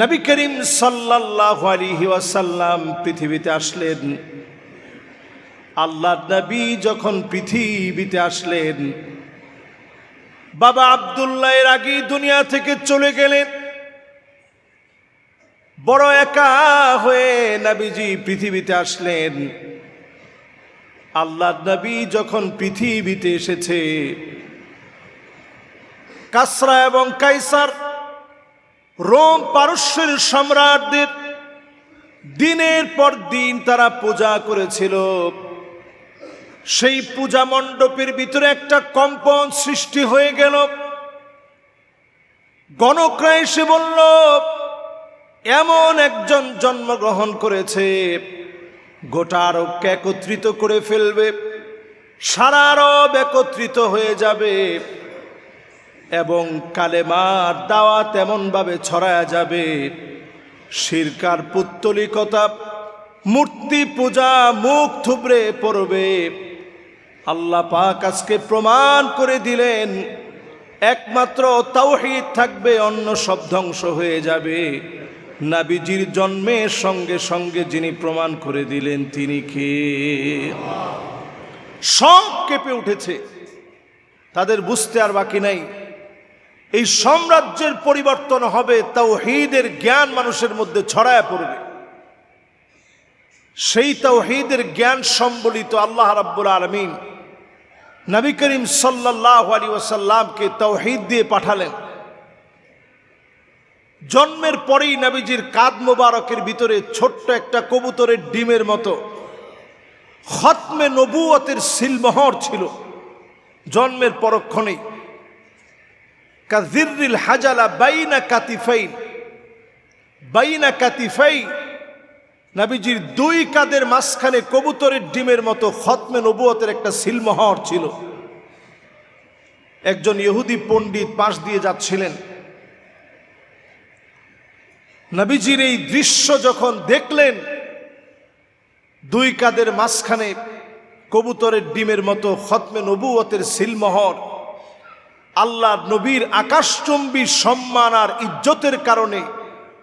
নবী করিম সাল্লাহ আলিহি ওয়াসাল্লাম পৃথিবীতে আসলেন। আল্লাহ নবী যখন পৃথিবীতে আসলেন, বাবা আবদুল্লাহ এর আগেই দুনিয়া থেকে চলে গেলেন। বড় একা হয়ে নাবিজি পৃথিবীতে আসলেন। আল্লাহ নবী যখন পৃথিবীতে এসেছে, কাসরা এবং কাইসার রোম পারস্যের সম্রাটদের দিনের পর দিন তারা পূজা করেছিল। সেই পূজা মণ্ডপের ভিতরে একটা কম্পন সৃষ্টি হয়ে গেল। গণকরা এসে বলল, এমন একজন জন্মগ্রহণ করেছে, গোটা আরবকে একত্রিত করে ফেলবে, সারা আরব একত্রিত হয়ে যাবে। এবং কালেমার দাওয়া তেমনভাবে ছড়ায়া যাবে। শিরকার পুত্তলিকতা, মূর্তি পূজা, মুখ থুবড়ে পড়বে। আল্লাহ পাক আজকে প্রমাণ করে দিলেন, একমাত্র তাওহিদ থাকবে, অন্য সব ধ্বংস হয়ে যাবে। নাবিজির জন্মের সঙ্গে সঙ্গে যিনি প্রমাণ করে দিলেন, তিনি কে? সব কেঁপে উঠেছে। তাদের বুঝতে আর বাকি নাই। এই সাম্রাজ্যের পরিবর্তন হবে, তাওহীদের জ্ঞান মানুষের মধ্যে ছড়ায় পড়বে। সেই তাওহীদের জ্ঞান সম্বলিত আল্লাহ রাব্বুল আলমিন নবী করিম সাল্লাহ আলী ওসাল্লামকে তাওহীদ দিয়ে পাঠালেন। জন্মের পরেই নবীজির কাদ মোবারকের ভিতরে ছোট্ট একটা কবুতরের ডিমের মতো খতমে নবুয়তের সিলমোহর ছিল। জন্মের পরক্ষণেই কাজিরিল হাজালা বাইনা কাতিফাই বাইনা কাতিফাই, নাবিজির দুই কাদের মাঝখানে কবুতরের ডিমের মতো খতমে নবুয়তের একটা সিলমোহর ছিল। একজন ইহুদি পণ্ডিত পাশ দিয়ে যাচ্ছিলেন। নবীজির এই দৃশ্য যখন দেখলেন, দুই কাদের মাঝখানে কবুতরের ডিমের মতো খতমে নবুয়তের সিলমোহর আল্লাহ নবীর আকাশচম্বী সম্মান আর ইজ্জতের কারণে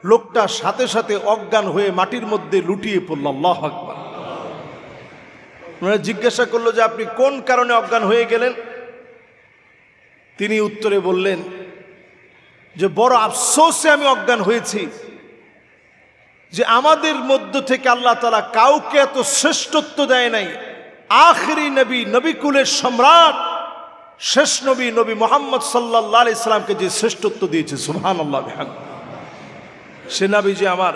লোকটা সাথে সাথে অজ্ঞান হয়ে মাটির মধ্যে লুটিয়ে পড়ল, আল্লাহ আকবার। ওনারা জিজ্ঞাসা করল যে, আপনি কোন কারণে অজ্ঞান হয়ে গেলেন? তিনি উত্তরে বললেন, যে বড় আফসোসে আমি অজ্ঞান হয়েছি, যে আমাদের মধ্য থেকে আল্লাহ তালা কাউকে এত শ্রেষ্ঠত্ব দেয় নাই। আখরি নবী, নবীকুলের সম্রাট শেষ নবী নবী মোহাম্মদ সাল্লাহ ইসলামকে যে শ্রেষ্ঠত্ব দিয়েছে সুহান আল্লাহ সে নবী যে আমার,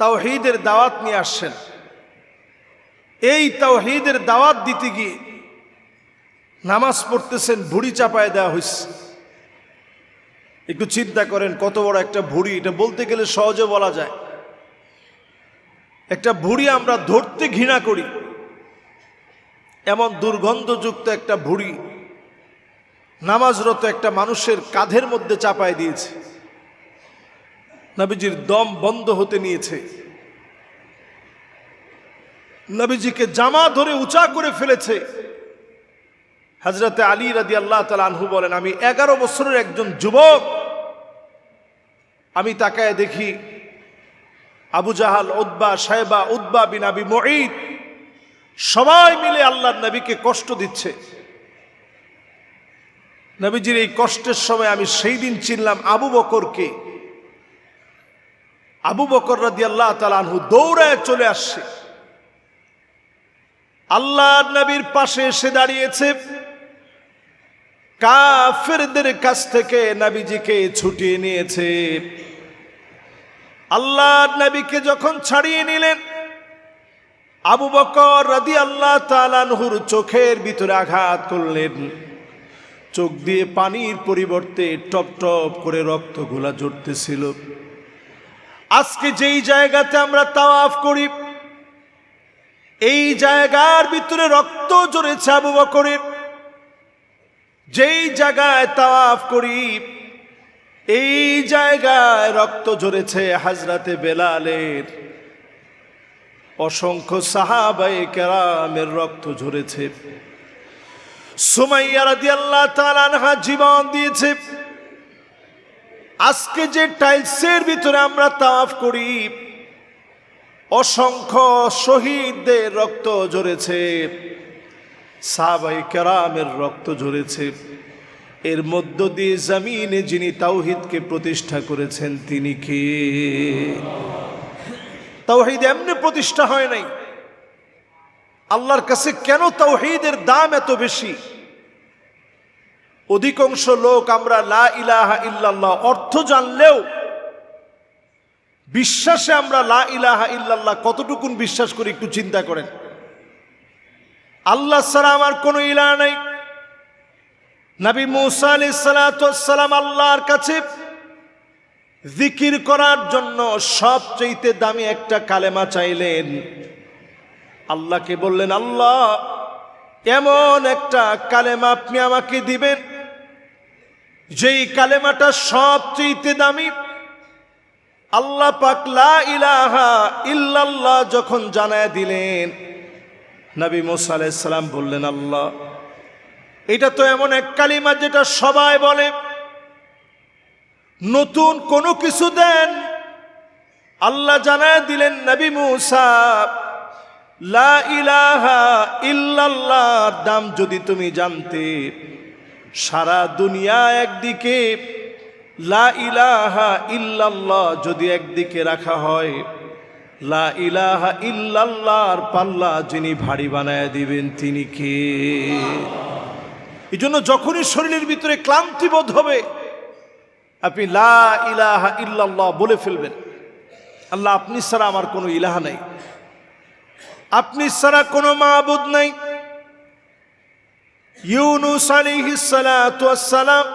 তাওহিদের দাওয়াত নিয়ে আসছেন। এই তাওহিদের দাওয়াত দিতে গিয়ে নামাজ পড়তেছেন, ভুড়ি চাপায় দেওয়া হয়েছে একটু চিন্তা করেন, কত বড় একটা ভুড়ি, এটা বলতে গেলে সহজে বলা যায়। একটা ভুড়ি আমরা ধরতে ঘৃণা করি। এমন দুর্গন্ধযুক্ত একটা ভুড়ি নামাজরত একটা মানুষের কাঁধের মধ্যে চাপায় দিয়েছে। নবীজির দম বন্ধ হতে নিয়েছে। নবীজিকে জামা ধরে উঁচা করে ফেলেছে। হাজরতে আলী রাদি আল্লাহ আনহু বলেন, আমি এগারো বছরের একজন যুবক। আমি তাকায় দেখি আবু জাহাল উদ্বা সাহেবা উদ্বা বিন আবি মঈদ সবাই মিলে আল্লাহর নবীকে কষ্ট দিচ্ছে। নবীজির এই কষ্টের সময় আমি সেই দিন চিনলাম আবু বকরকে। আবু বকর রাদি আল্লাহ তালানহু দৌড়ায় চলে আসছে। আল্লাহ নবীর পাশে এসে দাঁড়িয়েছে। কাফেরদের কাছ থেকে নবীজিকে ছুটিয়ে নিয়েছে। আল্লাহ নবীকে যখন ছাড়িয়ে নিলেন, আবু বকর রাদি আল্লাহ তালানহুর চোখের ভিতরে আঘাত করলেন। চোখ দিয়ে পানির পরিবর্তে টপ টপ করে রক্তগুলা জড়তেছিল আজকে যেই জায়গাতে আমরা তাওয়াফ করি, এই জায়গার ভিতরে রক্ত জড়েছে আবু বকরের। যেই জায়গায় তাওয়াফ করি, এই জায়গায় রক্ত ঝরেছে হাজরাতে বেলালের। অসংখ্য সাহাবাই কেরামের রক্ত ঝরেছে। সুমাইয়া রাদিয়াল্লাহু তাআলা আনহা জীবন দিয়েছে। আজকে যে টাইলসের ভিতরে আমরা তাওয়াফ করি, অসংখ্য শহীদদের রক্ত ঝরেছে সাহাবাই কেরামের রক্ত ঝরেছে। এর মধ্য দিয়ে জমিনে যিনি তাওহিদকে প্রতিষ্ঠা করেছেন, তিনি কে? তাওহিদ এমনি প্রতিষ্ঠা হয় নাই। আল্লাহর কাছে কেন তাওহিদের দাম এত বেশি? অধিকাংশ লোক আমরা লা ইলাহা ইল্লাল্লাহ অর্থ জানলেও বিশ্বাসে আমরা লা ইলাহা ইল্লাল্লাহ কতটুকুন বিশ্বাস করি একটু চিন্তা করেন। আল্লাহ ছাড়া আমার কোনো ইলাহ নাই। নবী মুসা আলাইসালাম আল্লাহর কাছে জিকির করার জন্য সবচেয়ে দামি একটা কালেমা চাইলেন আল্লাহকে বললেন, আল্লাহ, এমন একটা কালেমা আপনি আমাকে দিবেন, যেই কালেমাটা সবচেয়ে দামি। আল্লাহ পাক লা ইলাহা ইল্লাল্লাহ যখন জানায় দিলেন, নবী মুসা আলাইসালাম বললেন, আল্লাহ, এটা তো এমন এক কালিমা যেটা সবাই বলে। নতুন কোনো কিছু দেন। আল্লাহ জানায় দিলেন, নবী মুসা লা ইলাহা ইল্লাল্লাহর দাম যদি তুমি জানতে, সারা দুনিয়া একদিকে লা ইলাহা ইল্লাল্লাহ যদি একদিকে রাখা হয়, লা ইলাহা ইল্লাল্লাহর পাল্লা যিনি ভারী বানায় দিবেন তিনি কে? এই জন্য যখনই শরীরের ভিতরে ক্লান্তি বোধ হবে, আপনি লা ইলাহা ইল্লাল্লাহ বলে ফেলবেন। আল্লাহ, আপনি ছাড়া আমার কোনো ইলাহা নাই। আপনি ছাড়া কোনো মাহবুদ নাই। ইউনুস সালাম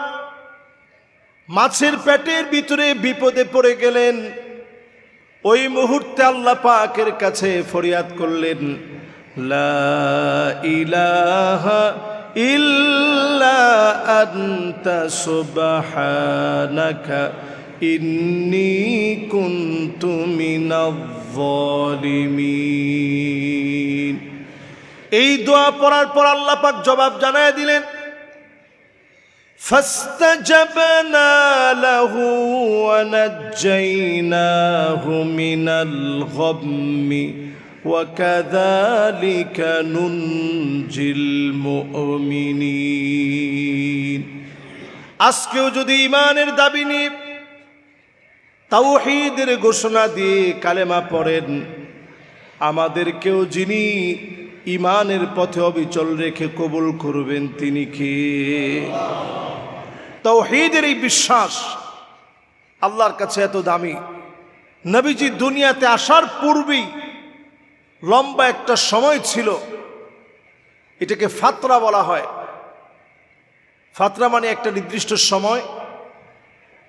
মাছের পেটের ভিতরে বিপদে পড়ে গেলেন। ওই মুহূর্তে আল্লাহ পাকের কাছে ফরিয়াদ করলেন ইন্নী কুনতু মিনাজ-জালিমিন এই দোয়া পড়ার পর আল্লাহ পাক জবাব জানায় দিলেন فاستجبنا له ونجيناه من الغم وكذلك ننجي المؤمنين আজকেও যদি ইমানের দাবি নিয়ে তাওহীদের ঘোষণা দিয়ে কালেমা পড়েন। আমাদেরকেও যিনি ইমানের পথে অবিচল রেখে কবুল করবেন, তিনি কে? তাওহীদের এই বিশ্বাস আল্লাহর কাছে এত দামি। নবীজি দুনিয়াতে আসার পূর্বেই লম্বা একটা সময় ছিল। এটাকে ফাতরা বলা হয়। ফাতরা মানে একটা নির্দিষ্ট সময়।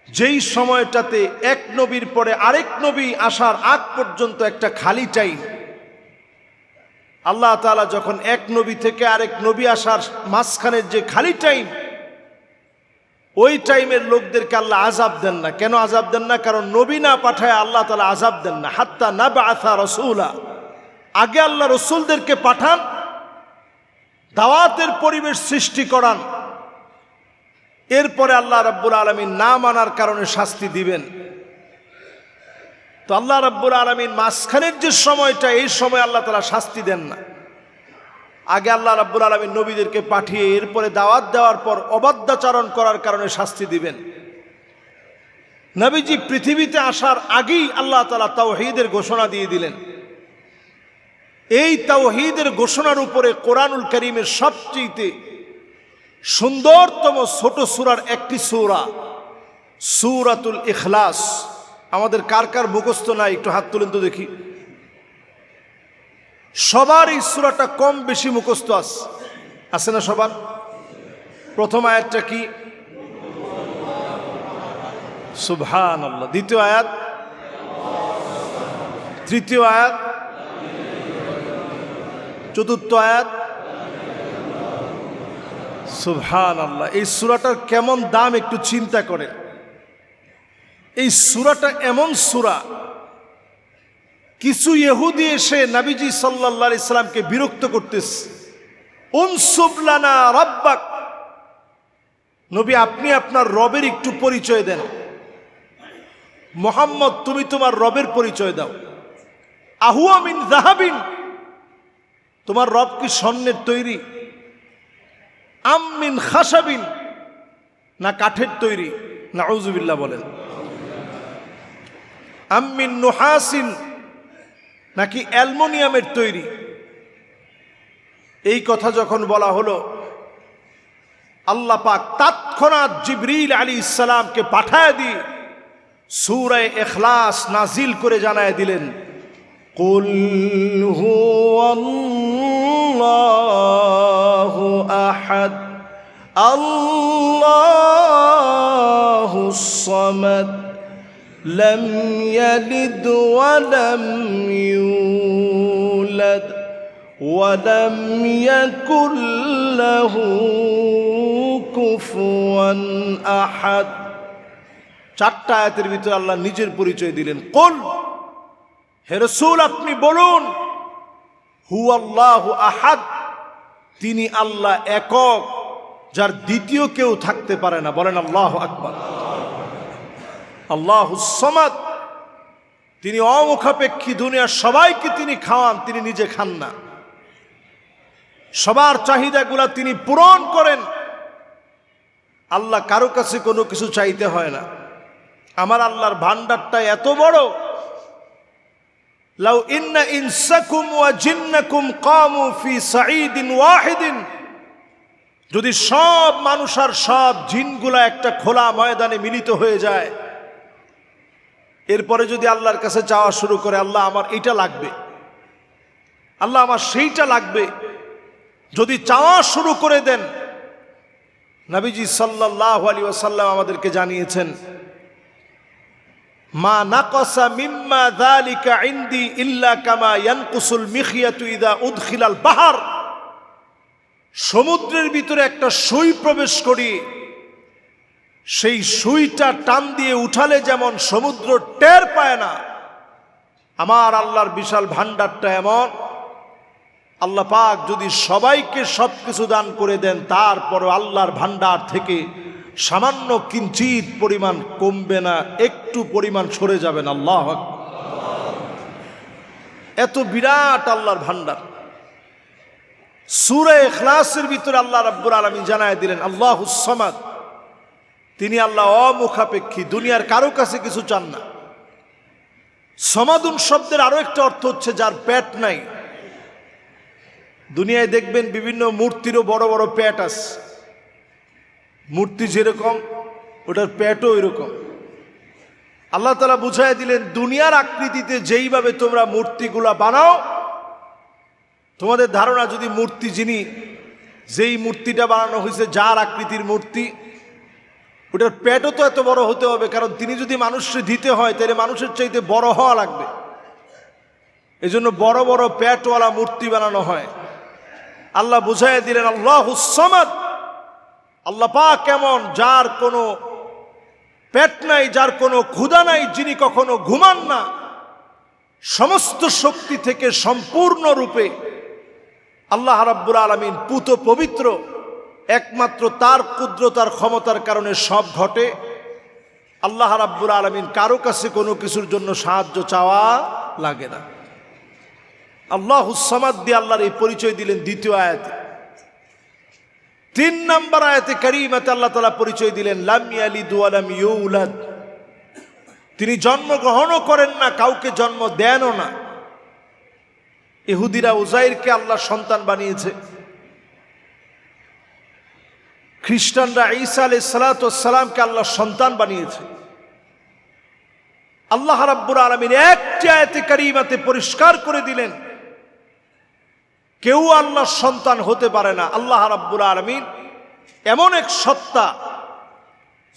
যেই সময়টাতে এক নবীর পরে আরেক নবী আসার আগ পর্যন্ত একটা খালি টাইম আল্লাহ তাআলা যখন এক নবী থেকে আরেক নবী আসার মাঝখানের যে খালি টাইম, ওই টাইমের লোকদেরকে আল্লাহ আজাব দেন না। কেন আজাব দেন না? কারণ নবী না পাঠায় আল্লাহ তালা আজাব দেন না। হাত্তা না বাথা রসুলা। আগে আল্লাহ রসুলদেরকে পাঠান, দাওয়াতের পরিবেশ সৃষ্টি করান। এরপরে আল্লাহ রাব্বুল আলমিন না মানার কারণে শাস্তি দিবেন। তো আল্লাহ রাব্বুল আলমিন মাঝখানের যে সময়টা, এই সময় আল্লাহ তালা শাস্তি দেন না। আগে আল্লাহ রাব্বুল আলমিন নবীদেরকে পাঠিয়ে এরপরে দাওয়াত দেওয়ার পর অবাধ্যাচারণ করার কারণে শাস্তি দিবেন। নবীজি পৃথিবীতে আসার আগেই আল্লাহ তালা তাওহিদের ঘোষণা দিয়ে দিলেন। এই তাওহিদের ঘোষণার উপরে কোরআনুল করিমের সবচেয়ে সুন্দরতম ছোট সুরার একটি সূরা, সুরাতুল ইখলাস। আমাদের কার কার মুখস্থ নাই, একটু হাত তুলেন তো দেখি। সবার এই সুরাটা কম বেশি মুখস্থ আস, আছে না সবার? প্রথম আয়াতটা কি? সুবহান আল্লাহ দ্বিতীয় আয়াত? তৃতীয় আয়াত? চতুর্থ আয়াত? সুবহান আল্লাহ এই সুরাটার কেমন দাম একটু চিন্তা করে। এই সুরাটা এমন সুরা, কিছু ইহুদি এসে নাবিজি সাল্লাহ ইসলামকে বিরক্ত করতেছে। উনসুবলানা রব্বাক, নবী আপনি আপনার রবের একটু পরিচয় দেন। মোহাম্মদ, তুমি তোমার রবের পরিচয় দাও। আহুয়া মিন জাহাবিন তোমার রব কি স্বর্ণের তৈরি? আমিন খাসাবিন, না কাঠের তৈরি না আউজুবিল্লাহ বলেন আমিন নুহাসিন, নাকি অ্যালমোনিয়ামের তৈরি। এই কথা যখন বলা হলো, আল্লাহ পাক তৎক্ষণাৎ জিবরিল আলী ইসালামকে পাঠায় দিয়ে সুরায় এখলাস নাজিল করে জানায় দিলেন। قل هو الله أحد الله الصمد لم يلد ولم يولد ولم يكن له كفوا أحد চারটা আয়াতের ভিতরে আল্লাহ নিজের পরিচয় দিলেন কোন হে রসুল, আপনি বলুন হু আল্লাহ আহাদ, তিনি আল্লাহ একক, যার দ্বিতীয় কেউ থাকতে পারে না। বলেন আল্লাহ আকবর। আল্লাহ সমাদ, তিনি অমুখাপেক্ষী দুনিয়ার সবাইকে তিনি খাওয়ান, তিনি নিজে খান না। সবার চাহিদাগুলা তিনি পূরণ করেন। আল্লাহ কারও কাছে কোনো কিছু চাইতে হয় না। আমার আল্লাহর ভান্ডারটা এত বড় লাউ ইন্না ইনসাকুম ওয়া জিন্নাকুম কামু ফি ওয়াহিদিন। যদি সব মানুষ আর সব জিনগুলা একটা খোলা ময়দানে মিলিত হয়ে যায়, এরপরে যদি আল্লাহর কাছে চাওয়া শুরু করে, আল্লাহ আমার এইটা লাগবে। আল্লাহ আমার সেইটা লাগবে। যদি চাওয়া শুরু করে দেন, নবীজি সাল্লাহ আলী ওসাল্লাম আমাদেরকে জানিয়েছেন মা নাকসা মিম্মা যালিকা ইনদি ইল্লা কামা ইয়ানকুসুল মিখিয়াতু ইদা উদখিলাল বাহার। সমুদ্রের ভিতরে একটা সুই প্রবেশ করি। সেই সুইটা টান দিয়ে উঠালে যেমন সমুদ্র টের পায় না, আমার আল্লাহর বিশাল ভান্ডারটা এমন। আল্লাহ পাক যদি সবাইকে সব কিছু দান করে দেন তারপর আল্লাহর ভান্ডার থেকে সামান্য কিঞ্চিত পরিমাণ কমবে না, একটু পরিমাণ সরে যাবেন, আল্লাহ এত বিরাট আল্লাহর ভান্ডার সুরে এখলাসের ভিতরে আল্লাহ রাব্বুর আলমী জানায় দিলেন, আল্লাহ সমাদ। তিনি আল্লাহ অমুখাপেক্ষী, দুনিয়ার কারও কাছে কিছু চান না। সমাদুন শব্দের আরও একটা অর্থ হচ্ছে যার প্যাট নাই। দুনিয়ায় দেখবেন বিভিন্ন মূর্তিরও বড় বড় প্যাট আছে। মূর্তি যেরকম, ওটার পেটও ওইরকম। আল্লাহ তালা বুঝাই দিলেন, দুনিয়ার আকৃতিতে যেইভাবে তোমরা মূর্তিগুলা বানাও, তোমাদের ধারণা যদি মূর্তি যিনি, যেই মূর্তিটা বানানো হয়েছে যার আকৃতির মূর্তি, ওটার পেটও তো এত বড় হতে হবে, কারণ তিনি যদি মানুষকে দিতে হয়, তাহলে মানুষের চাইতে বড় হওয়া লাগবে। এজন্য বড় বড় প্যাটওয়ালা মূর্তি বানানো হয়। আল্লাহ বুঝাই দিলেন, আল্লাহ সমাদ আল্লাহ পাক কেমন যার কোনো পেট নাই, যার কোনো ক্ষুধা নাই, যিনি কখনো ঘুমান না, সমস্ত শক্তি থেকে সম্পূর্ণরূপে আল্লাহ রাব্বুল আলমিন পুত পবিত্র, একমাত্র তার ক্ষুদ্রতার ক্ষমতার কারণে সব ঘটে। আল্লাহ রাব্বুল আলমিন কারও কাছে কোনো কিছুর জন্য সাহায্য চাওয়া লাগে না। আল্লাহ হুসামাদ দিয়ে আল্লাহর এই পরিচয় দিলেন দ্বিতীয় আয়াতে। তিন নম্বর আয়াতে করিমাতে আল্লাহ তালা পরিচয় দিলেন, লামি লামিয়ালি দুয়ালাম ইউলাদ। তিনি জন্মগ্রহণও করেন না, কাউকে জন্ম দেনও না। ইহুদিরা উজাইরকে আল্লাহ সন্তান বানিয়েছে। খ্রিস্টানরা ঈসা আলাই সালাতামকে আল্লাহ সন্তান বানিয়েছে। আল্লাহ রাব্বুর আলমিন একটি আয়াতে কারিমাতে পরিষ্কার করে দিলেন কেউ আল্লাহর সন্তান হতে পারে না। আল্লাহ রাব্বুল আলমিন এমন এক সত্তা,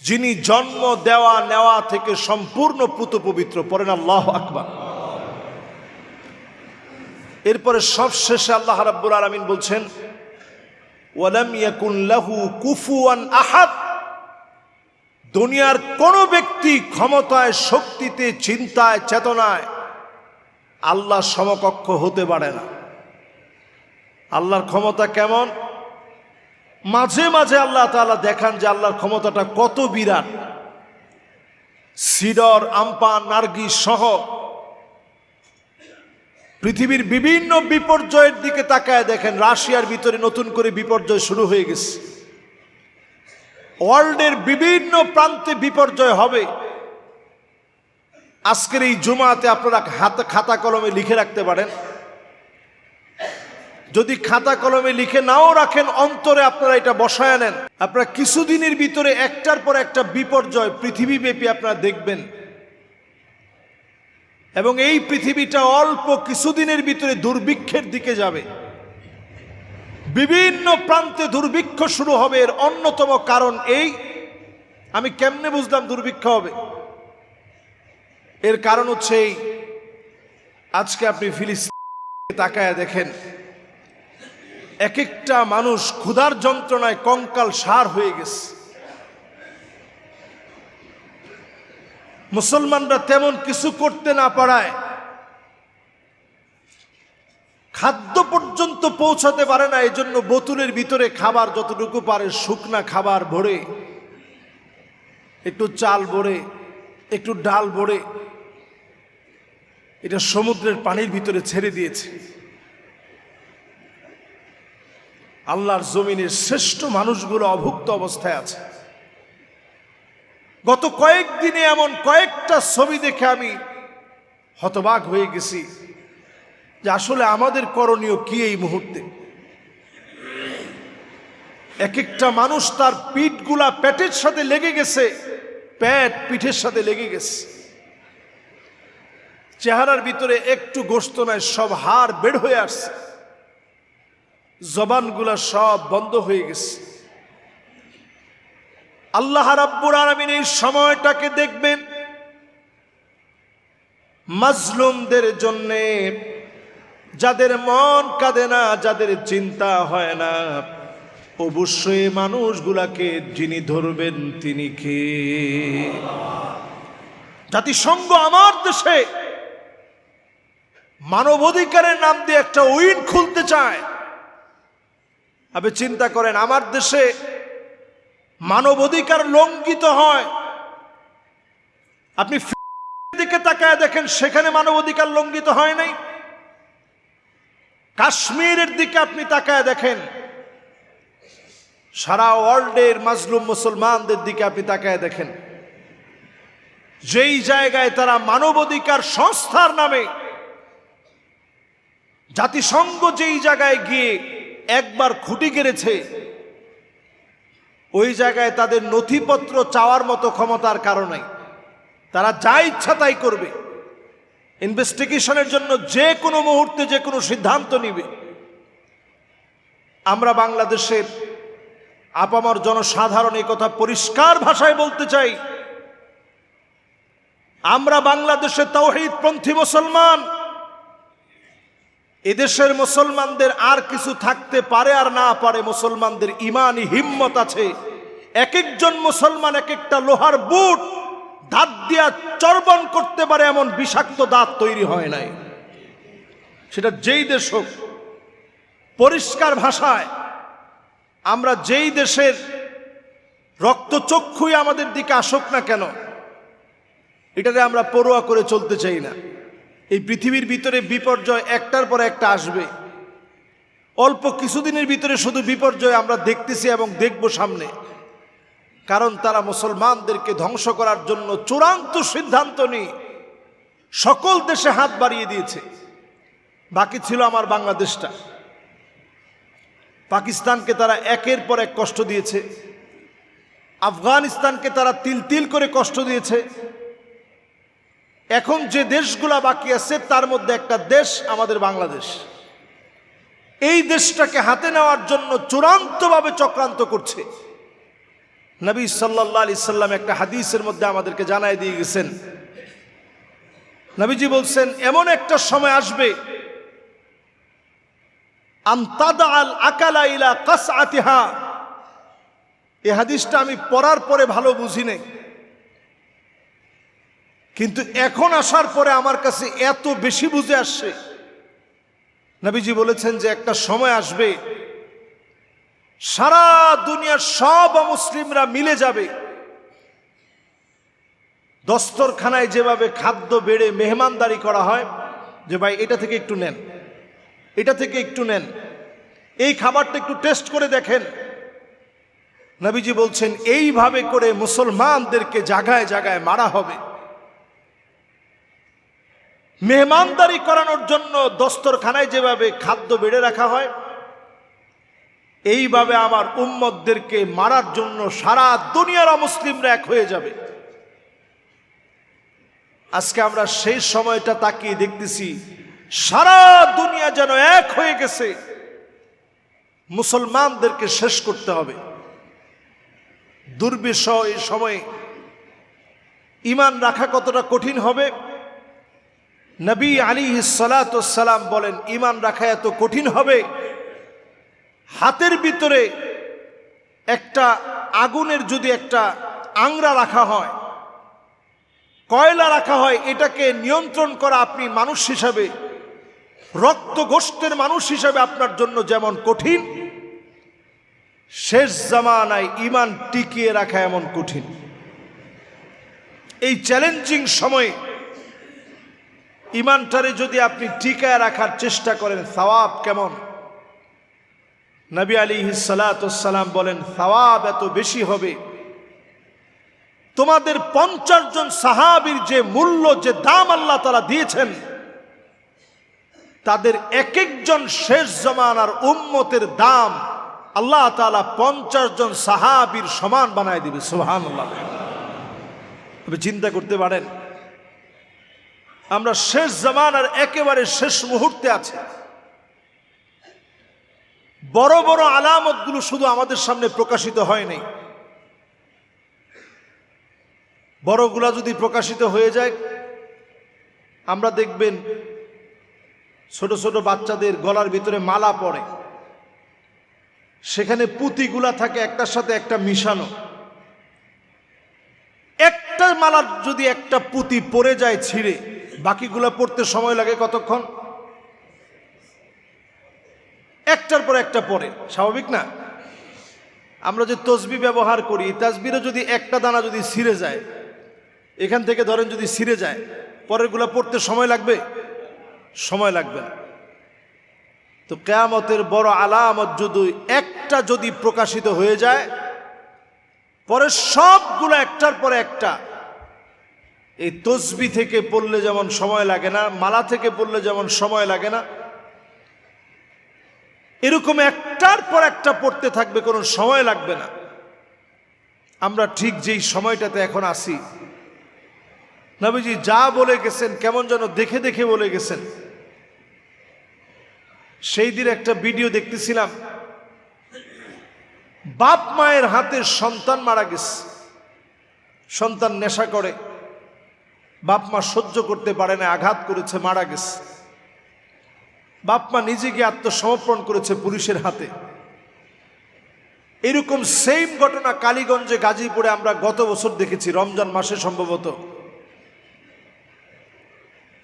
যিনি জন্ম, দেওয়া, নেওয়া থেকে সম্পূর্ণ পুত পবিত্র পড়েন আল্লাহ আকবার। এরপরে সব শেষে আল্লাহ রাব্বুল আলমিন বলছেন আহাদ। দুনিয়ার কোন ব্যক্তি ক্ষমতায়, শক্তিতে, চিন্তায়, চেতনায় আল্লাহ সমকক্ষ হতে পারে না। আল্লাহর ক্ষমতা কেমন? মাঝে মাঝে আল্লাহ তাআলা দেখান যে আল্লাহর ক্ষমতাটা কত বিরাট। সিডর, আম্পা নার্গি সহ পৃথিবীর বিভিন্ন বিপর্যয়ের দিকে তাকায় দেখেন, রাশিয়ার ভিতরে নতুন করে বিপর্যয় শুরু হয়ে গেছে। ওয়ার্ল্ডের বিভিন্ন প্রান্তে বিপর্যয় হবে। আজকের এই জুমাতে আপনারা হাত খাতা কলমে লিখে রাখতে পারেন। যদি খাতা কলমে লিখে নাও রাখেন, অন্তরে আপনারা এটা বসায় নেন। আপনারা কিছুদিনের ভিতরে একটার পর একটা বিপর্যয় পৃথিবীব্যাপী আপনারা দেখবেন। এবং এই পৃথিবীটা অল্প কিছুদিনের ভিতরে দুর্ভিক্ষের দিকে যাবে। বিভিন্ন প্রান্তে দুর্ভিক্ষ শুরু হবে। এর অন্যতম কারণ এই। আমি কেমনে বুঝলাম দুর্ভিক্ষ হবে? এর কারণ হচ্ছে এই। আজকে আপনি ফিলিস্তিনে তাকায় দেখেন। এক একটা মানুষ ক্ষুধার যন্ত্রণায় কঙ্কাল সার হয়ে গেছে। মুসলমানরা তেমন কিছু করতে না পারায় খাদ্য পর্যন্ত পৌঁছাতে পারে না এই জন্য বোতলের ভিতরে খাবার যতটুকু পারে, শুকনা খাবার ভরে, একটু চাল ভরে, একটু ডাল ভরে, এটা সমুদ্রের পানির ভিতরে ছেড়ে দিয়েছে। আল্লাহর জমিনের শ্রেষ্ঠ মানুষগুলো অভুক্ত অবস্থায় আছে। গত কয়েকদিনে এমন কয়েকটা ছবি দেখে আমি হতবাক হয়ে গেছি যে আসলে আমাদের করণীয় কি এই মুহূর্তে? এক একটা মানুষ তার পিঠগুলা পেটের সাথে লেগে গেছে, পেট পিঠের সাথে লেগে গেছে। চেহারার ভিতরে একটু গোস্ত নাই, সব হাড় বের হয়ে আসছে। জবানগুলা সব বন্ধ হয়ে গেছে। আল্লাহ রাব্বুর আলমিন এই সময়টাকে দেখবেন, মাজলুমদের জন্যে যাদের মন কাঁদে না, যাদের চিন্তা হয় না, অবশ্যই মানুষগুলাকে যিনি ধরবেন তিনি কে? জাতিসংঘ আমার দেশে মানবাধিকারের নাম দিয়ে একটা উইন খুলতে চায়। আপনি চিন্তা করেন, আমার দেশে মানবাধিকার লঙ্ঘিত হয়। আপনি দিকে তাকায় দেখেন, সেখানে মানবাধিকার লঙ্ঘিত হয় নাই। কাশ্মীরের দিকে আপনি তাকায় দেখেন, সারা ওয়ার্ল্ডের মাজলুম মুসলমানদের দিকে আপনি তাকায় দেখেন। যেই জায়গায় তারা মানবাধিকার সংস্থার নামে জাতিসংঘ যেই জায়গায় গিয়ে একবার খুঁটি গেড়েছে ওই জায়গায় তাদের নথিপত্র চাওয়ার মতো ক্ষমতার কারণে তারা যা ইচ্ছা তাই করবে। ইনভেস্টিগেশনের জন্য যে কোনো মুহূর্তে যে কোনো সিদ্ধান্ত নিবে। আমরা বাংলাদেশের আপামর জনসাধারণ এই কথা পরিষ্কার ভাষায় বলতে চাই। আমরা বাংলাদেশের তৌহিদপন্থী মুসলমান এদেশের মুসলমানদের আর কিছু থাকতে পারে আর না পারে, মুসলমানদের ইমানই হিম্মত আছে। এক একজন মুসলমান এক একটা লোহার বুট দাঁত দিয়া চর্বণ করতে পারে এমন বিষাক্ত দাঁত তৈরি হয় নাই। সেটা যেই দেশ হোক, পরিষ্কার ভাষায় আমরা যেই দেশের রক্তচক্ষুই আমাদের দিকে আসুক না কেন, এটারে আমরা পড়ুয়া করে চলতে চাই না। এই পৃথিবীর ভিতরে বিপর্যয় একটার পর একটা আসবে। অল্প কিছুদিনের ভিতরে শুধু বিপর্যয় আমরা দেখতেছি এবং দেখব সামনে। কারণ তারা মুসলমানদেরকে ধ্বংস করার জন্য চূড়ান্ত সিদ্ধান্ত নিয়ে সকল দেশে হাত বাড়িয়ে দিয়েছে। বাকি ছিল আমার বাংলাদেশটা। পাকিস্তানকে তারা একের পর এক কষ্ট দিয়েছে। আফগানিস্তানকে তারা তিল তিল করে কষ্ট দিয়েছে। এখন যে দেশগুলা বাকি আছে, তার মধ্যে একটা দেশ আমাদের বাংলাদেশ। এই দেশটাকে হাতে নেওয়ার জন্য চূড়ান্তভাবে চক্রান্ত করছে। নবী সাল্লাহ আলি সাল্লাম একটা হাদিসের মধ্যে আমাদেরকে জানাই দিয়ে গেছেন। নবীজি বলছেন, এমন একটা সময় আসবে এই হাদিসটা আমি পড়ার পরে ভালো বুঝি নেই। কিন্তু এখন আসার পরে আমার কাছে এত বেশি বুঝে আসছে। নবীজি বলেছেন যে একটা সময় আসবে, সারা দুনিয়ার সব মুসলিমরা মিলে যাবে। দস্তরখানায় যেভাবে খাদ্য বেড়ে মেহমানদারি করা হয়, যে ভাই এটা থেকে একটু নেন, এটা থেকে একটু নেন, এই খাবারটা একটু টেস্ট করে দেখেন। নবীজি বলছেন, এইভাবে করে মুসলমানদেরকে জাগায় জাগায় মারা হবে। মেহমানদারি করানোর জন্য দস্তরখানায় যেভাবে খাদ্য বেড়ে রাখা হয়, এইভাবে আমার উম্মতদেরকে মারার জন্য সারা দুনিয়ার মুসলিমরা এক হয়ে যাবে। আজকে আমরা সেই সময়টা তাকিয়ে দেখতেছি, সারা দুনিয়া যেন এক হয়ে গেছে। মুসলমানদেরকে শেষ করতে হবে। দুর্বিষহ এই সময়ে ইমান রাখা কতটা কঠিন হবে নবী আলী সালাম বলেন, ইমান রাখা এত কঠিন হবে? হাতের ভিতরে একটা আগুনের যদি একটা আংরা রাখা হয়, কয়লা রাখা হয়, এটাকে নিয়ন্ত্রণ করা আপনি মানুষ হিসাবে, রক্ত গোষ্ঠের মানুষ হিসাবে আপনার জন্য যেমন কঠিন, শেষ জামানায় ইমান টিকিয়ে রাখা এমন কঠিন। এই চ্যালেঞ্জিং সময়ে ইমানটারে যদি আপনি টিকায় রাখার চেষ্টা করেন, সওয়াব কেমন? নবী আলী সালাম বলেন, সওয়াব এত বেশি হবে। তোমাদের পঞ্চাশ জন সাহাবির যে মূল্য, যে দাম আল্লাহ তারা দিয়েছেন, তাদের এক একজন শেষ জমানার উম্মতের দাম আল্লাহ তালা পঞ্চাশ জন সাহাবির সমান বানায় দিবে সুহান আল্লাহ চিন্তা করতে পারেন আমরা শেষ জামানার একেবারে শেষ মুহূর্তে আছি। বড় বড় আলামতগুলো শুধু আমাদের সামনে প্রকাশিত হয়নি বড়গুলা যদি প্রকাশিত হয়ে যায়, আমরা দেখবেন ছোট ছোট বাচ্চাদের গলার ভিতরে মালা পড়ে। সেখানে পুঁতিগুলা থাকে, একটার সাথে একটা মিশানো। একটা মালার যদি একটা পুঁতি পড়ে যায় ছিঁড়ে বাকিগুলা পড়তে সময় লাগে কতক্ষণ? একটার পর একটা পরে স্বাভাবিক না? আমরা যে তসবি ব্যবহার করি, তাসবিরও যদি একটা দানা যদি ছিঁড়ে যায়, এখান থেকে ধরেন যদি ছিঁড়ে যায়, পরেরগুলো পড়তে সময় লাগবে? সময় লাগবে তো কেয়ামতের বড় আলামত যদি একটা যদি প্রকাশিত হয়ে যায়, পরে সবগুলো একটার পরে একটা এই তসবি থেকে পড়লে যেমন সময় লাগে না, মালা থেকে পড়লে যেমন সময় লাগে না, এরকম একটার পর একটা পড়তে থাকবে, কোনো সময় লাগবে না। আমরা ঠিক যেই সময়টাতে এখন আসি, নবীজি যা বলে গেছেন, কেমন যেন দেখে দেখে বলে গেছেন। সেই দিন একটা ভিডিও দেখতেছিলাম, বাপ মায়ের হাতে সন্তান মারা গেছে, সন্তান নেশা করে। বাপ মা সহ্য করতে পারে না, আঘাত করেছে, মারা গেছে। বাপ মা নিজেকে আত্মসমর্পণ করেছে পুলিশের হাতে। এরকম সেম ঘটনা কালীগঞ্জে গাজীপুরে আমরা গত বছর দেখেছি, রমজান মাসে সম্ভবত।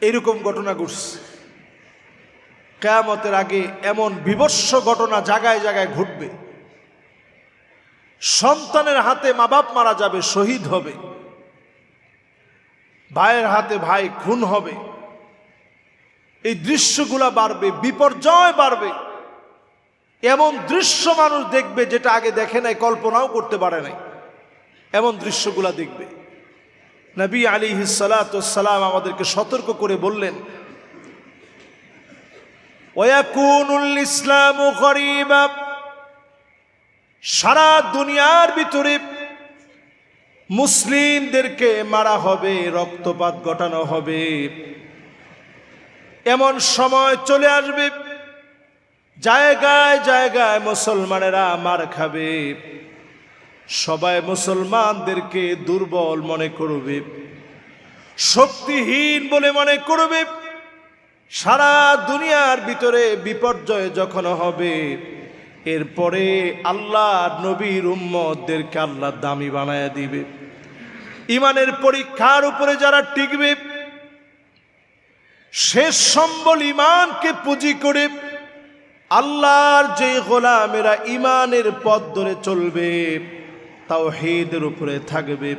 এরকম ঘটনা ঘটছে। কেয়ামতের আগে এমন বিবস্ব ঘটনা জায়গায় জায়গায় ঘটবে। সন্তানের হাতে মা বাপ মারা যাবে, শহীদ হবে। ভাইয়ের হাতে ভাই খুন হবে। এই দৃশ্যগুলা বাড়বে, বিপর্যয় বাড়বে। এমন দৃশ্য মানুষ দেখবে যেটা আগে দেখে নাই, কল্পনাও করতে পারে নাই। এমন দৃশ্যগুলা দেখবে। নবী আলী সালাম আমাদেরকে সতর্ক করে বললেন ইসলাম সারা দুনিয়ার ভিতরে মুসলিমদেরকে মারা হবে, রক্তপাত ঘটানো হবে। এমন সময় চলে আসবে, জায়গায় জায়গায় মুসলমানেরা মার খাবে। সবাই মুসলমানদেরকে দুর্বল মনে করবে, শক্তিহীন বলে মনে করবে। সারা দুনিয়ার ভিতরে বিপর্যয় যখন হবে, এরপরে আল্লাহ নবীর উম্মতদেরকে আল্লাহ দামি বানায় দিবে। ইমানের পরীক্ষার উপরে যারা টিকবে শেষ সম্বল ইমানকে পুঁজি করে আল্লাহর যে গোলামেরা ইমানের পথ ধরে চলবে তাও হেদের উপরে থাকবে।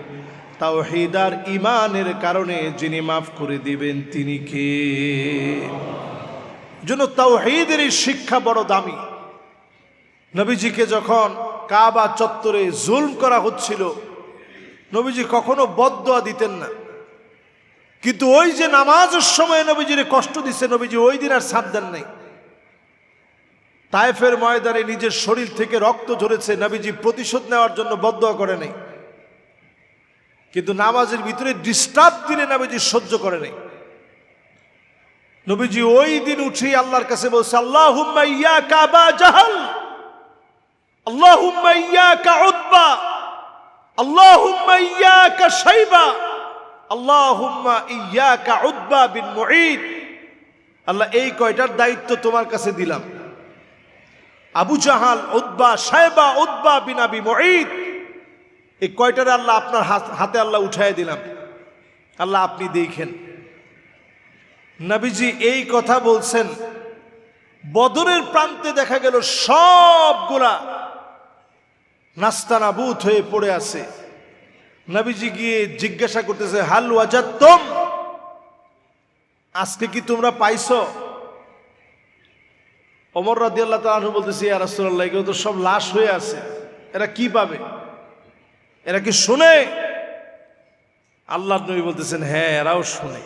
তাওহিদার ইমানের কারণে যিনি মাফ করে দিবেন, তিনি কে? জন্য তাওহিদের এই শিক্ষা বড় দামি। নবীজিকে যখন কাবা চত্বরে জুলম করা হচ্ছিল নবীজি কখনো বদদোয়া দিতেন না। কিন্তু ওই যে নামাজের সময় নবীজিরে কষ্ট দিছে, নবীজি ওই দিন আর সাথ দেন নাই। তায়েফের ময়দানে নিজের শরীর থেকে রক্ত ঝরেছে, নবীজি প্রতিশোধ নেওয়ার জন্য বদদোয়া করে নাই। কিন্তু নামাজের ভিতরে ডিস্টার্ব দিলে নবীজি সহ্য করে নাই। নবীজি ওই দিন উঠে আল্লাহর কাছে বলছে আল্লাহ ইয়া কাবা জাহাল আল্লাহ ইয়া কা উদ্বা আল্লাহ ইয়া কা সাইবা আল্লাহ ইয়া কা উদ্বা বিন মুঈদ। আল্লাহ, এই কয়টার দায়িত্ব তোমার কাছে দিলাম। আবু জাহাল, উদ্বা সাহেবা উদ্বা বিন আবি মুঈদ। এই কয়টারে আল্লাহ আপনার হাতে আল্লাহ উঠাই দিলাম। আল্লাহ, আপনি দেখেন। নবীজি এই কথা বলছেন, বদরের প্রান্তে দেখা গেল সবগুলা নাস্তানাবুত হয়ে পড়ে আছে। নবীজি গিয়ে জিজ্ঞাসা করতেছে, হাল ওয়াজাত্তম আজকে কি তোমরা পাইছো? অমর রাদি আল্লাহ তালু বলতেছে, ইয়া রাসূলুল্লাহ, এগুলো তো সব লাশ হয়ে আছে। এরা কি পাবে? এরা কি শুনে? আল্লাহ নবী বলতেছেন হ্যাঁ এরাও শুনে।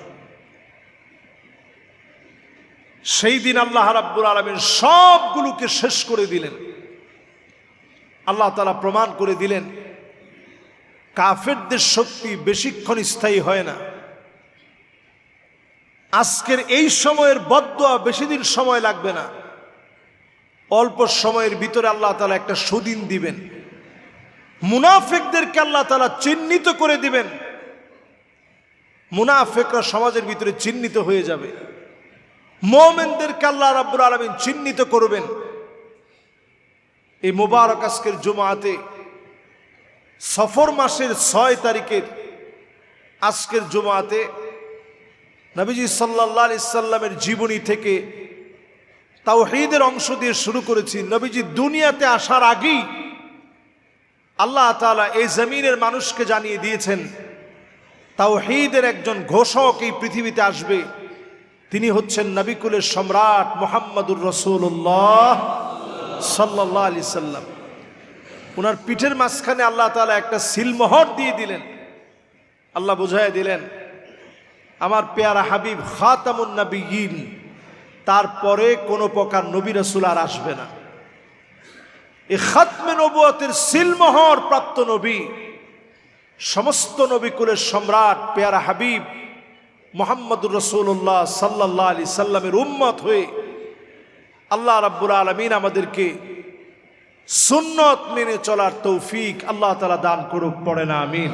সেই দিন আল্লাহ রাব্বুল আলমিন সবগুলোকে শেষ করে দিলেন। আল্লাহ তালা প্রমাণ করে দিলেন, কাফেরদের শক্তি বেশিক্ষণ স্থায়ী হয় না। আজকের এই সময়ের বদয়া বেশি দিন সময় লাগবে না। অল্প সময়ের ভিতরে আল্লাহ তালা একটা সুদিন দিবেন। মুনাফেকদেরকে আল্লাহ তালা চিহ্নিত করে দিবেন। মুনাফেকরা সমাজের ভিতরে চিহ্নিত হয়ে যাবে। মোমেনদেরকে আল্লাহ রাব্বুল আলমিন চিহ্নিত করবেন। এই মোবারক আজকের জুমাতে সফর মাসের ছয় তারিখের আজকের জুমাতে নবীজি সাল্লাহ সাল্লামের জীবনী থেকে তাওহীদের অংশ দিয়ে শুরু করেছি। নবীজি দুনিয়াতে আসার আগেই আল্লাহ তাআলা এই জমিনের মানুষকে জানিয়ে দিয়েছেন, তাওহীদের একজন ঘোষক এই পৃথিবীতে আসবে। তিনি হচ্ছেন নবিকুলের সম্রাট মোহাম্মদুর রসুল্লাহ সাল্লাহ আলি সাল্লাম। ওনার পিঠের মাঝখানে আল্লাহ তালা একটা সিলমোহর দিয়ে দিলেন। আল্লাহ বুঝাই দিলেন, আমার পেয়ারা হাবিব খাতামুন নবীন তারপরে কোনো প্রকার নবী রসুল আর আসবে না। এই খাতমে নবুয়তের সিলমোহর প্রাপ্ত নবী, সমস্ত নবীকুলের সম্রাট পেয়ারা হাবিব মোহাম্মদুর রসুল্লাহ সাল্লাহ আলি সাল্লামের উম্মত হয়ে আল্লাহ রাব্বুল আলমিন আমাদেরকে সুন্নত মেনে চলার তৌফিক আল্লাহ তালা দান করুক, পড়ে না, আমিন।